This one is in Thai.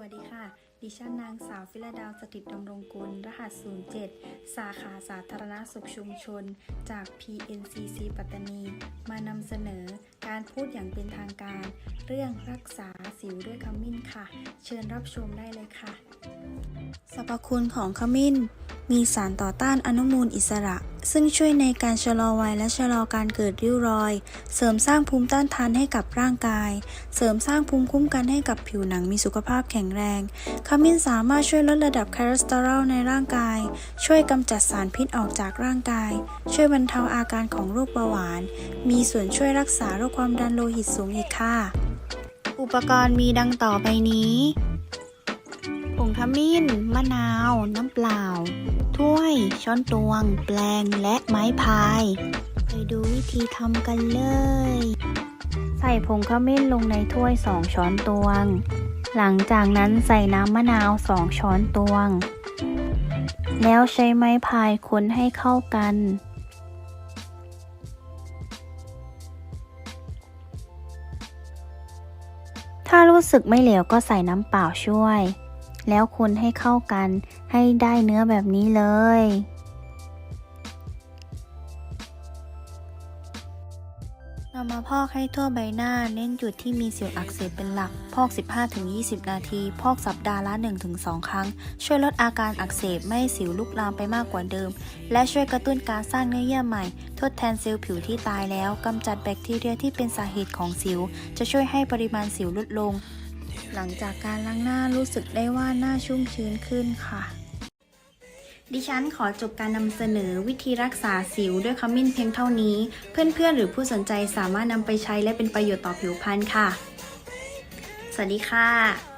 วัสดีค่ะ ดิฉันนางสาวฟิลดาวสถิตดำรงกุล รหัส 07 สาขาสาธารณสุขชุมชน จาก PNCC ปัตตานี มานำเสนอการพูดอย่างเป็นทางการ เรื่องรักษาสิวด้วยขมิ้นค่ะ เชิญรับชมได้เลยค่ะ สรรพคุณของขมิ้น มีสารต่อต้านอนุมูลอิสระ ซึ่งช่วยในการชะลอวัยและชะลอการเกิดริ้วรอย เสริมสร้างภูมิต้านทานให้กับร่างกาย เสริมสร้างภูมิคุ้มกันให้กับผิวหนังมีสุขภาพแข็งแรง ขมิ้นสามารถช่วยลดระดับคอเลสเตอรอลในร่างกาย ช่วยกำจัดสารพิษออกจากร่างกาย ช่วยบรรเทาอาการของโรคเบาหวาน มีส่วนช่วยรักษาโรคความดันโลหิตสูงอีกค่ะ อุปกรณ์มีดังต่อไปนี้ งขมิ้น มะนาว น้ำเปล่า ถ้วย ช้อนตวง แปลง และไม้พาย ไปดูวิธีทำกันเลย ใส่ผงขมิ้นลงในถ้วย 2 ช้อนตวง หลังจากนั้นใส่น้ำมะนาว 2 ช้อนตวง แล้วใช้ไม้พายคนให้เข้ากันถ้ารู้สึกไม่เหลวก็ใส่น้ำเปล่าช่วย แล้วคนให้เข้ากันให้ได้เนื้อแบบนี้เลย นำมาพอกให้ทั่วใบหน้าเน้นจุดที่มีสิวอักเสบเป็นหลัก พอก 15-20 นาที พอกสัปดาห์ละ 1-2 ครั้ง ช่วยลดอาการอักเสบไม่ให้สิวลุกลามไปมากกว่าเดิม และช่วยกระตุ้นการสร้างเนื้อเยื่อใหม่ ทดแทนเซลล์ผิวที่ตายแล้วกำจัดแบคทีเรียที่เป็นสาเหตุของสิว จะช่วยให้ปริมาณสิวลดลง หลังจากการล้างหน้ารู้สึกได้ว่าหน้าชุ่มชื้นขึ้นค่ะ ดิฉันขอจบการนำเสนอวิธีรักษาสิวด้วยขมิ้นเพียงเท่านี้ เพื่อนๆ หรือผู้สนใจสามารถนำไปใช้และเป็นประโยชน์ต่อผิวพรรณค่ะ สวัสดีค่ะ